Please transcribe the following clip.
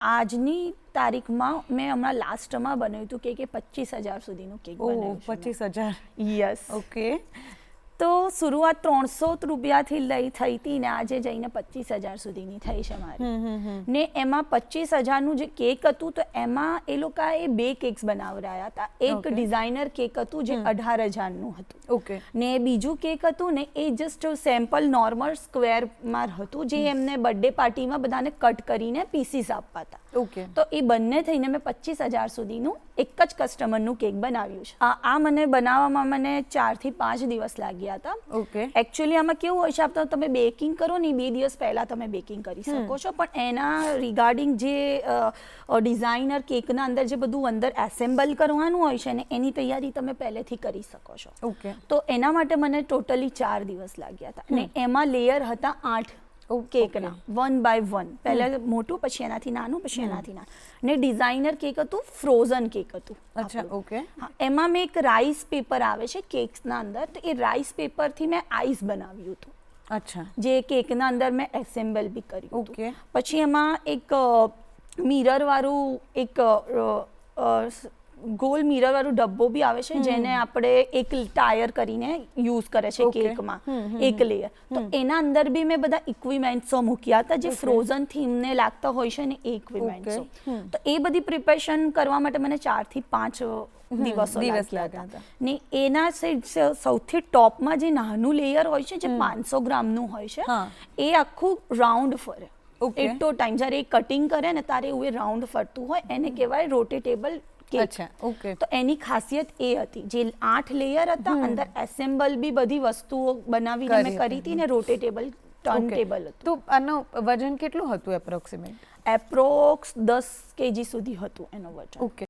આજની તારીખમાં મેં હમણાં લાસ્ટમાં બનાવ્યું હતું કેક એ પચીસ હજાર સુધીનું કેક બનાવ્યું પચીસ હજાર. યસ ઓકે તો શરૂઆત ત્રણસો રૂપિયાથી લઈ થઈ હતી ને આજે જઈને પચીસ હજાર સુધીની થઈ છે મારી. ને એમાં પચીસ હજારનું જે કેક હતું તો એમાં એ લોકોએ બે કેક્સ બનાવરાયા હતા. એક ડિઝાઇનર કેક હતું જે અઢાર હજારનું હતું. ઓકે. ને બીજું કેક હતું ને એ જસ્ટ સેમ્પલ નોર્મલ સ્ક્વેરમાં હતું જે એમને બર્થડે પાર્ટીમાં બધાને કટ કરીને પીસીસ આપવા હતા ઓકે. તો એ બંને થઈને મેં પચીસ હજાર સુધીનું એક જ કસ્ટમરનું કેક બનાવ્યું છે. આ આ મને બનાવવામાં મને ચારથી પાંચ દિવસ લાગ્યા. હતા. ઓકે એકચ્યુઅલી આમાં કેવું હોય છે આપ તો તમે બેકિંગ કરો ને બે દિવસ પહેલા તમે બેકિંગ કરી શકો છો. પણ એના રિગાર્ડિંગ જે ડિઝાઇનર કેકના અંદર જે બધું અંદર એસેમ્બલ કરવાનું હોય છે ને એની તૈયારી તમે પહેલેથી કરી શકો છો. ઓકે તો એના માટે મને ટોટલી ચાર દિવસ લાગ્યા હતા. ને એમાં લેયર હતા આઠ. કેકના વન બાય વન પહેલા મોટું પછી એનાથી નાનું પછી એનાથી નાનું. ને ડિઝાઇનર કેક હતું ફ્રોઝન કેક હતું અચ્છા ઓકે હા એમાં મેં એક રાઈસ પેપર આવે છે કેક્સના અંદર. તો એ રાઈસ પેપરથી મેં આઈસ બનાવ્યું હતું. અચ્છા. જે કેકના અંદર મેં એસેમ્બલ બી કર્યું ઓકે પછી એમાં એક મિરર વાળું એક અ, સ- ગોલ મિરર વાળો ડબ્બો બી આવે છે જેને આપણે એક ટાયર કરીને યુઝ કરે છે. કેકમાં. એક લેયર તો એના અંદર બી મેં બધા ઇક્વિપમેન્ટ્સો મૂક્યા હતા જે ફ્રોઝન થીમને લાગતા હોય છે ને એ ઇક્વિપમેન્ટ્સો તો એ બધી પ્રિપેરેશન કરવા માટે મને ચારથી પાંચ દિવસો દિવસ લાગ્યા હતા. ને એના સૌથી ટોપમાં જે નાનું લેયર હોય છે જે પાંચસો ગ્રામનું હોય છે. એ આખું રાઉન્ડ ફરે. એટલો ટાઈમ જ્યારે એ કટિંગ કરે ને ત્યારે એવું એ રાઉન્ડ ફરતું હોય એને કહેવાય રોટેટેબલ અચ્છા ઓકે તો એની ખાસિયત એ હતી. જે આઠ લેયર હતા અંદર એસેમ્બલ બી બધી વસ્તુઓ બનાવીને મેં કરી હતી. ને રોટેટેબલ ટર્ન ટેબલ હતું. તો આનું વજન કેટલું હતું એપ્રોક્સિમેટ એપ્રોક્સ દસ કેજી સુધી હતું એનું વજન. ઓકે